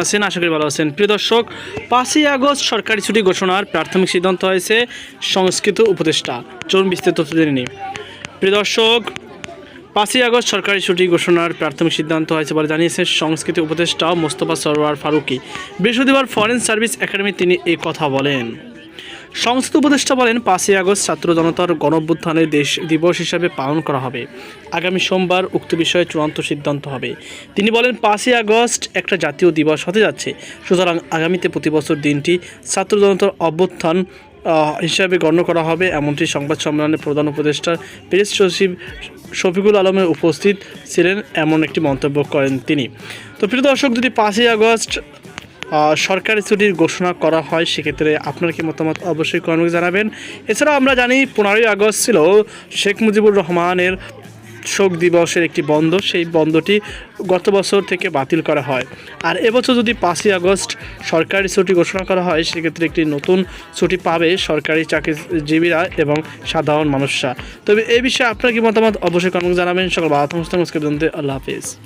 আছেন, আশা করি ভালো আছেন। প্রিয় দর্শক, পাঁচই আগস্ট সরকারি ছুটি ঘোষণার প্রাথমিক সিদ্ধান্ত হয়েছে সংস্কৃত উপদেষ্টা। চরম বিস্তৃত তথ্য জেনে নিই। প্রিয় দর্শক, পাঁচই আগস্ট সরকারি ছুটি ঘোষণার প্রাথমিক সিদ্ধান্ত হয়েছে বলে জানিয়েছেন সংস্কৃতি উপদেষ্টা মোস্তফা সরোয়ার ফারুকি। বৃহস্পতিবার ফরেন সার্ভিস একাডেমি তিনি এই কথা বলেন। সংস্কৃত উপদেষ্টা বলেন, পাঁচই আগস্ট ছাত্র জনতার গণঅভ্যুত্থানের দেশ দিবস হিসাবে পালন করা হবে। আগামী সোমবার উক্ত বিষয়ে চূড়ান্ত সিদ্ধান্ত হবে। তিনি বলেন, পাঁচই আগস্ট একটা জাতীয় দিবস হতে যাচ্ছে। সুতরাং আগামীতে প্রতি বছর দিনটি ছাত্র জনতার অভ্যুত্থান হিসাবে গণ্য করা হবে, এমনটি সংবাদ সম্মেলনে প্রধান উপদেষ্টা প্রেস সচিব শফিকুল আলমের উপস্থিত ছিলেন, এমন একটি মন্তব্য করেন তিনি। তো প্রিয় দর্শক, যদি পাঁচই আগস্ট সরকারি ছুটির ঘোষণা করা হয়, সেক্ষেত্রে আপনার কি মতামত অবশ্যই কর্মকে জানাবেন। এছাড়াও আমরা জানি পনেরোই আগস্ট ছিল শেখ মুজিবুর রহমানের শোক দিবসের একটি বন্ধ, সেই বন্ধটি গত বছর থেকে বাতিল করা হয়। আর এবছর যদি পাঁচই আগস্ট সরকারি ছুটি ঘোষণা করা হয়, সেক্ষেত্রে একটি নতুন ছুটি পাবে সরকারি চাকরিজীবীরা এবং সাধারণ মানুষরা। তবে এ বিষয়ে আপনার কি মতামত? অবশ্যই কর্মকে জানাবেন। সকল বাধা আল্লাহ হাফিজ।